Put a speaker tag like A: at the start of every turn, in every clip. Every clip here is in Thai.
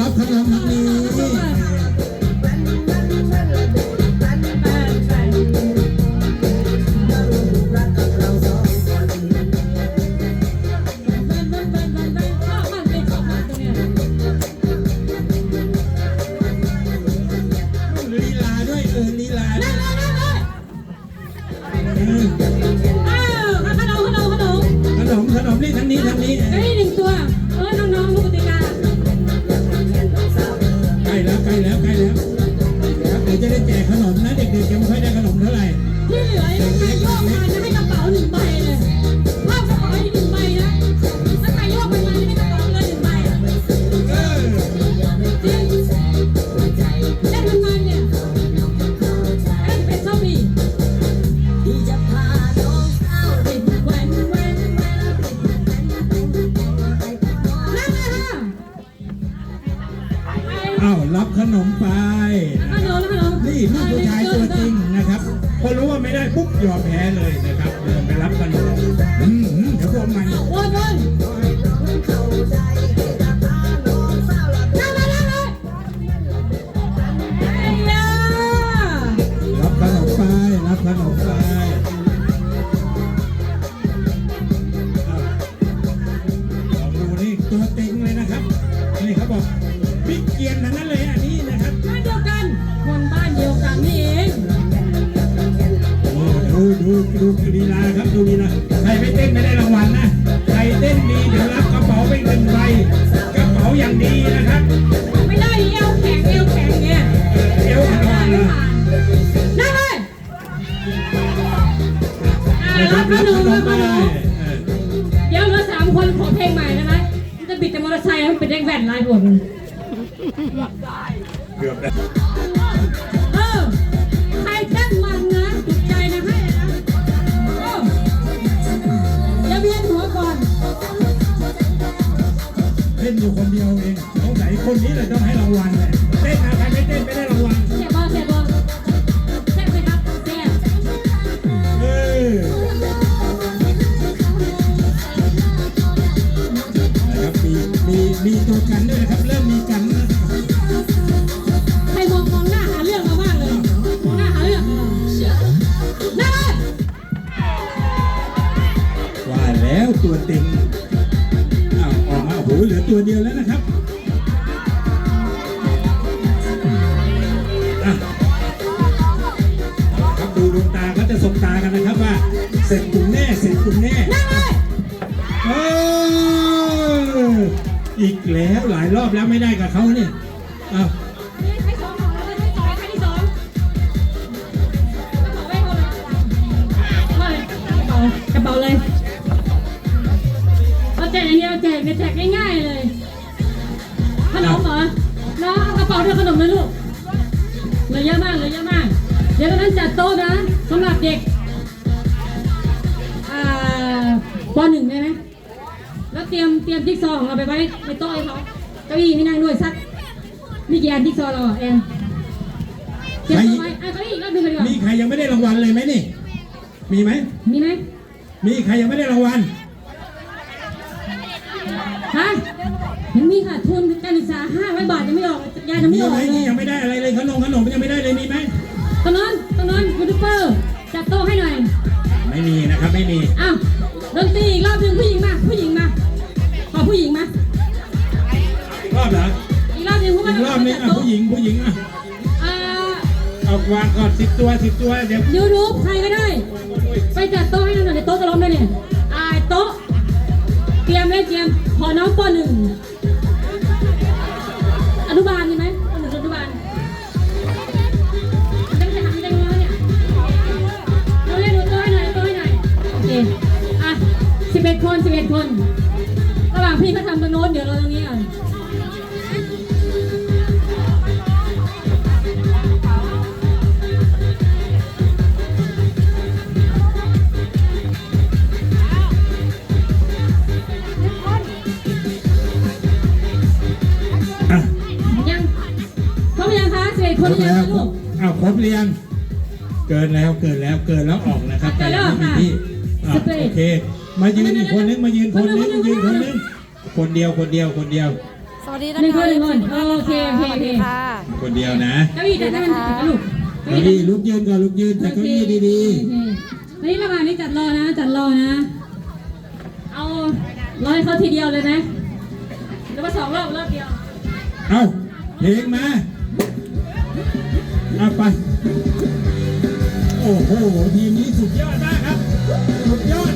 A: รับขนมทางนี้ลีลาด้วยเออลีลาด้วยเออขนมขนมนี่ทางนี้ทางนี้เออใกาวรับขนมไปนี่ลูกผู้ชายตัวจริงนะครับ พอรู้ว่าไม่ได้ปุ๊บยอมแพ้เลยนะครับเดินไป นะครัรับ
B: บขรับน
A: ข
B: ม
A: น
B: รั
A: ม
B: บ
A: ไป
B: ขนม
A: เออ
B: เดี๋ยวเหลือสามคนขอเพลงใหม่ได้ไหมจะบิดแต่มอเตอร์ไซค์ให้มันเป็นเด็กแว่นลายผล
A: เกือบแล้
B: เออ ใครเต้นมันนะติดใจนะให้นะโอ้อย่าเวียนหัวก่อน
A: เต้นอยู่คนเดียวเองสงสัยคนนี้เลยต้องให้รางวัลเลยเต้นนะใครไม่เต้นไม่ได้รางวัล
B: สร็
A: จกลุ่มแน่นั่
B: นเลย
A: เอออีกแล้วหลายรอบแล้วไม่ได้กับเขาเนี่ยอ้าว
B: นี่ใครสองของเราเลยใครสองใครที่สองกระเป๋าไว้ก่อนเลยมาเลยกระเป๋ากระเป๋าเลยเราแจกอย่างเดียวแจกแจกง่ายๆเลยขนมเหรอน้องเอากระเป๋าด้วยขนมเลยลูกเหลือเยอะมากเหลือเยอะมาก เดี๋ยวตอนนั้นจัดโต๊ะนะสำหรับเด็ก ปหนึ่งได้ไหมแล้วเตรียมเตรียมจิ๊กซอว์ของเราไปไว้ในโต๊ะให้เขาเก้าอี้ให้นั่งด้วยสักมีกี่อันจิ๊กซอว์เราอะแอนเตรียมตัวไว้อะเก้าอี้อีกรอบหนึงเลยดีกว่า
A: มีใครยังไม่ได้รางวัลเลยไหมนี่ มีไหม
B: มีไหม
A: มีใครยังไม่ได้รางวัล
B: ฮะยังมีค่ะทุนการศึกษา500บาทยังไม่ออกยายยัง
A: มี
B: ไม่ออก
A: ไหม
B: เล
A: ที่
B: ย
A: ยังไม่ได้อะไรเลยขนมขนมยังไม่ได้เลยมีไหม
B: ตอนนั้นตอนนั้นยูทูบเบอร์จัดโต๊ะให้หน่อย
A: ไม่มีนะครับไม่มี
B: อ้าว ดนตรีอีกรอบหนึ่งผู้หญิงมา ผู้หญิงมาขอผู้หญิงมา
A: อีกรอบเหรอ
B: อีกรอบหนึ่งเพราะว่า
A: อีกรอบนึง
B: จัด
A: อะ
B: โต๊ะ
A: ผู้หญิงผู้หญิงอะ
B: อ่า
A: เอาวางก่อนสิบตัวสิบตัวเดี๋ยว
B: ยูทูบใครก็ได้ ไปจัดโต๊ะให้หน่อยเดี๋ยวโต๊ะจะล้มด้วยเนี่ยอ่าโต๊ะเตรียมเลยเตรียมขอน้องปหนึ่ง บเอ็ดคนสิบเอ็ดคน ระหว่างพี่เขาทำตรงโน้นเดี๋ยวเราตรงนี้ก่อน
A: อะ
B: ยังพร้อมยังคะสิบเอ็ด
A: ค
B: คน
A: รบ
B: หรือยั
A: แล้
B: ง
A: ว
B: คะลูก
A: อ้าวครบหรือยังเกินแล้วเกินแล้วเกินแล้วออกนะครับ
B: เกินแล้ว
A: ไม่มีที่อะ
B: สเปรย์
A: โอเค มายืนอีกคนนึงมายืนคนนึง
B: คนนึง
A: ยืน
B: ค
A: คนน
B: นึ
A: นึ
B: ง
A: งคนเดียวคนเดียวคนเดียว
C: สวัสดีนะ
B: หนึ่งค
C: คะ
B: นหนึ่งคน
C: ทุกท่านนะ
B: โอเค
C: คะ
B: โอเค
C: สวัสดีค่ะ
A: คนเดียวนะ
B: เก้าอี้จะให้มันติดกันลูก
A: เก้าอี้ลุกยืนก่อนลุกยืนแต่เก้าอี้ดี
B: โอเคๆนี่ระหว่างนี้จัดรอนะ จัดรอนะ เอาร้อยเขาทีเดียวเลยไหมหรือว่าสองรอบรอบเดียว
A: ๆ เอาเพลงมาเอาไป โอ้โหทีมนี้สุดยอดมากครับ สุดยอด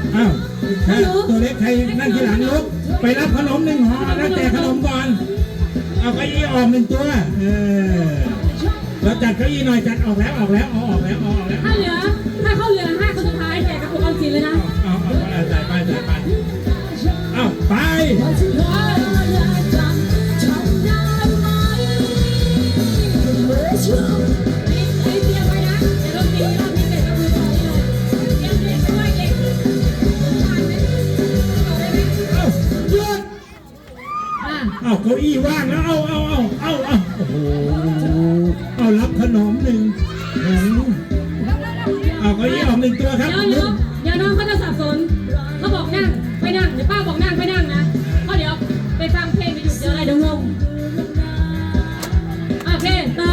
A: อนอ้า
D: วใค
B: ร
A: ตัวเล็กใครนั่งทีหลังลุกไปรับขนมหนึ่งห่อแล้วแจกขนมก่อน เอาเก้าอี้ออกหนึ่งตัว เออเราจัดเก้าอี้หน่อยจัดออกแล้วออกแล้วเอาออกแล้วเอาออกแล้ว
B: ถ้าเหลือถ้าเข้าเหลือห้าคนสุดท้ายแจกกระปุกออมสินเลยนะ
A: เอาเอาเอาใส่ไปใส่ไปเอาไป
D: ที่รอแลกกันทำ
B: ได้ไหม
A: ก้าอี้ว่างแล้วเอาเอาเอาเอาเอาโอ้โหเอารับขนมหนึ่งเอาเก้าอี้ออกหนึ่งตัวครับ
B: เดี๋ยวเดี๋ยวเดี๋ยวน้องเขาจะสับสนเขาบอกนั่งไม่นั่งเดี๋ยวป้าบอกนั่งไม่นั่งนะเพราะเดี๋ยวไปฟังเพลงไปหยุดเดี๋ยวอะไรเดี๋ยวงงโอเคต่อ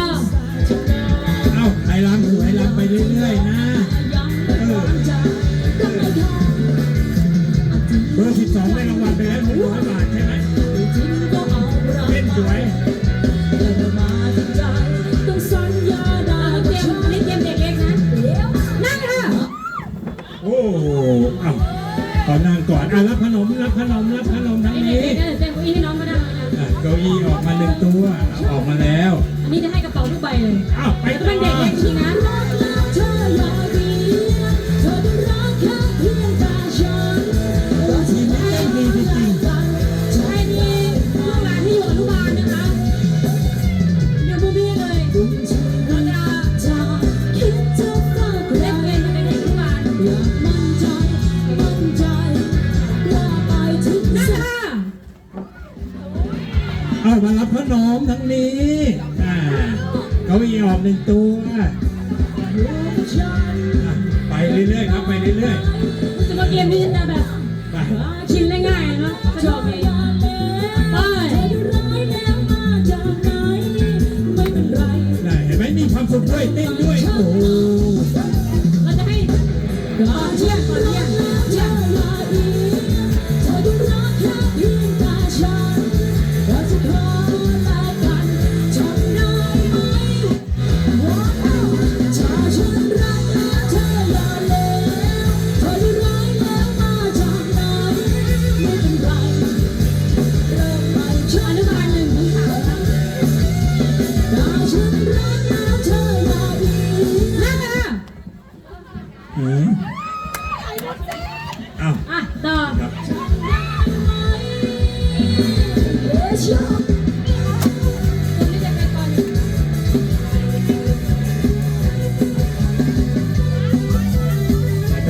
A: เอาไหลำสวยลำไปเรื่อยๆนะเออเบอร์สิบสองได้รางวัลไปแล้วหนึ่งร้อยบาทใช่ไหม
D: ริงไห
B: มโอ้
A: โหเอ้าขอนั่งก่อนอะรับขนมรับขนมรับขนมทั้งนี้
B: อะ
A: เก้าอี้ออกมาหนึ่งตัวเอาออกมาแล้ว
B: อันนี้จะให้
A: ไป
B: เรื่
D: อย
A: ๆครับไปเรื่อย
B: รู้สึกว่าเกมนี้จะแบบ
A: ๆไป
B: ชินได้ง่ายเนาะสะดวกดี
D: อย่าแล้ว
B: ไป
D: เธอร้ายแล้วมาจากไหนไม่เป็นไร
A: ได้เห็นไหมมีความสุขด้วยเต้นด้วยโอ้โห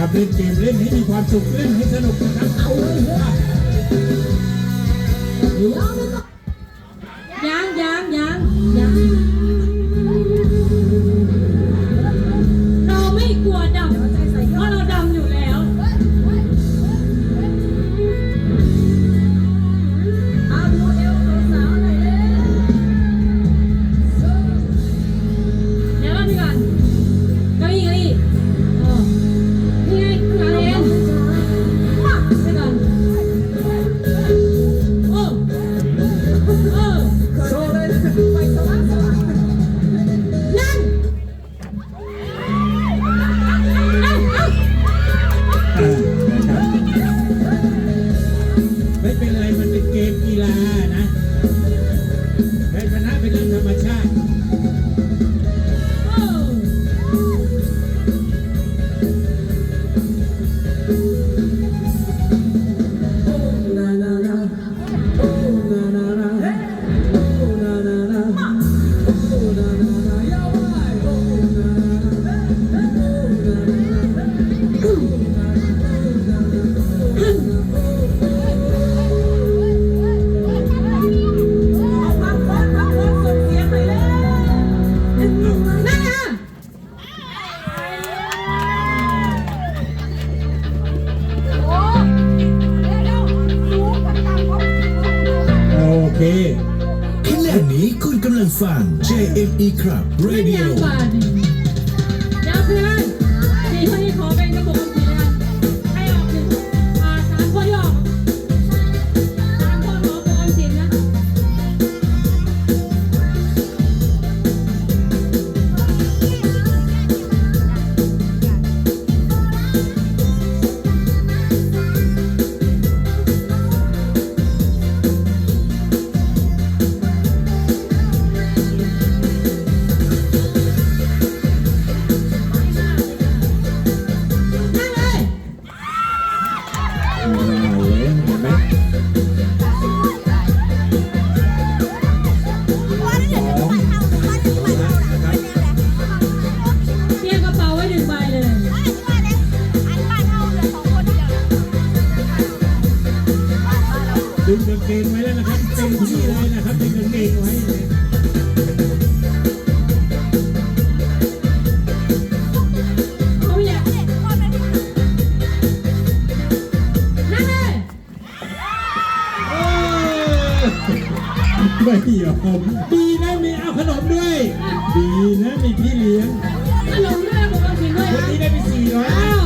D: ครั
B: บ
D: เล่
A: นเกมเล่นให้มีความสุขเล่นให้สนุกนะครับ
D: เอาเลยเถอ ฟัง
C: JME Club
B: ไม่มี
C: Radio
B: ดึงกางเกง
A: ไว้แล้วนะครับเต็มที่เลยนะครับดึงกางเกงไว้
B: เอาอย่านั่งเลย
A: โอ้ไม่ยอมดีนะมีเอาขนมด้วย ดีนะมีพี่เลี้ยง
B: ขนมด้วยกระปุกออมสินด้วย
A: วัน
B: นะ
A: นี้ได้ไปสี่ร้อย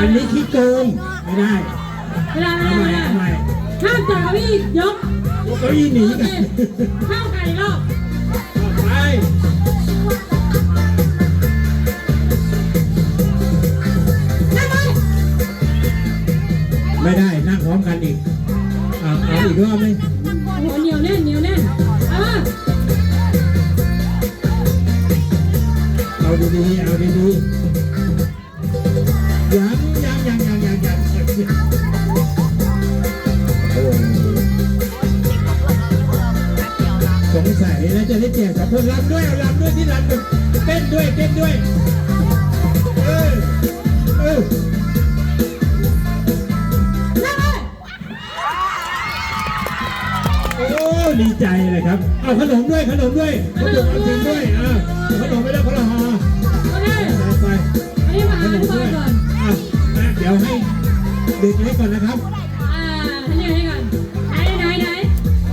B: อั
A: น
B: นี้
A: ขี้โกงไม่ได้
B: เวลาเว
A: เอา
B: ลา
A: ให
B: เว
A: ม่
B: ลา
A: เอาใหม่
B: ห้ามจับเก้าอี้ยก
A: เก้าอี้หนี
B: โอเค
A: กัน
B: ห้ามกันอีกรอบ
A: ไป
B: นั่งเลย
A: ไม่ได้นั่งพร้อมกันอีกเอาเอาอีกรอบไหม
B: โอ้โหเหนียวแน่นเหนียวแน่นเอามา
A: เอาดีๆเอาดีๆยัง ยังยังยังยังโอ้สงสัยแล้วจะได้แจกกับคนรำด้วยเอารำด้วยที่รำแบบเต้นด้วยเต้นด้วยเออเออ
B: นั่งเลย
A: โอ้ดีใจเลยครับ เอาขนมด้วยขนมด้วยขนมอาจริงด้วยอ่าขนมไปแล้วคนล ดี๋ยวให้เด็กเล็กก่อนนะครับ
B: อ่าท่านนี้ให้ก่อนไหนไหนไหน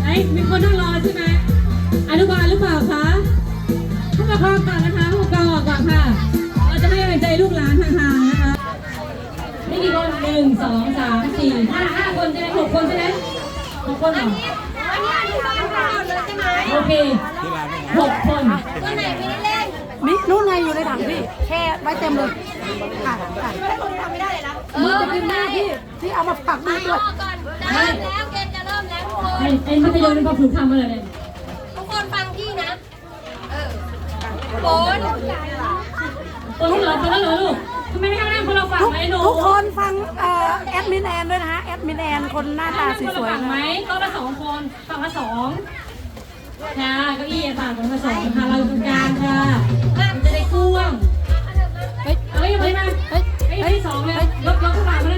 B: ไหนมีคนนั่งรอใช่ไหมอนุบาลหรือเปล่าคะผู้ปกครองก่อนนะคะผู้ปกครองออกก่อนค่ะ เราจะให้กำลังใจลูกหลานห่างๆนะคะนี่กี่คนหนึ่งสองสามสี่ห้าห้าคนใช่ไหมหกคนใช่ไหมหกคนเหรอโอเคหกคน
E: มินู่นไงอยู่ในถังพี่แช่ไว้เต็มเลยค่ะค่ะมื มึงจะกินหน้าที่ที่เอามาผักมึงด้วยก่
B: แล้วเกมจะเริ่ม
E: แล้วทุกค
B: นไอ้ไอ้มันจะโยนเป็นความฝึกทำอะไรเนี่ย
F: ทุกคนฟังพี่นะเออโบน
B: ตัวที่เหลือคนละเหลือลูกทำไมไม่ทำงานคนเราฟังไหมหนู
E: ทุกคนฟังเอ่อแอดมินแอนด้วยนะฮะแอดมินแอนคนหน้าตาสวยๆ
B: ฟังม
E: ก็ละ
B: สองคนฟังละสองค่ะก็อี้ฝั่งคนละสองค่ะเราอยู่กลางค่ะมันจะได้กว้างเฮ้ยเฮ้ยเฮ้ย อ้ยสองเลยลบลบขึ้นมาเพื่อน